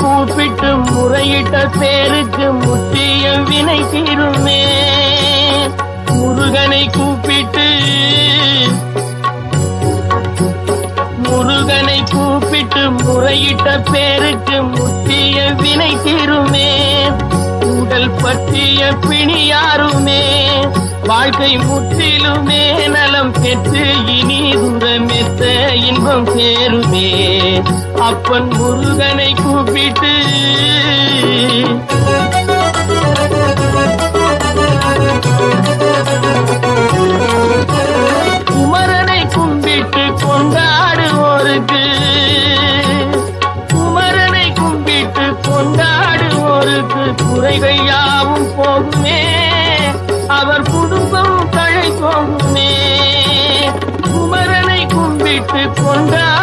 கூப்பிட்டு முறையிட்ட பேருக்கு முற்றிய வினை தீருமே. முருகனை கூப்பிட்டு முருகனை கூப்பிட்டு முறையிட்ட பேருக்கு முற்றிய வினை தீருமே. உடல் பற்றிய பிணியாருமே வாழ்க்கை முற்றிலுமே நலம் பெற்று இனி தூரமே இன்பம் சேருமே. அப்பன் முருகனை கூப்பிட்டு. குமரனை கும்பிட்டு கொண்டாடுவோருக்கு. குமரனை கும்பிட்டு கொண்டாடுவோருக்கு. குறைகள் யாவும் போகுமே. வைத்து கொண்ட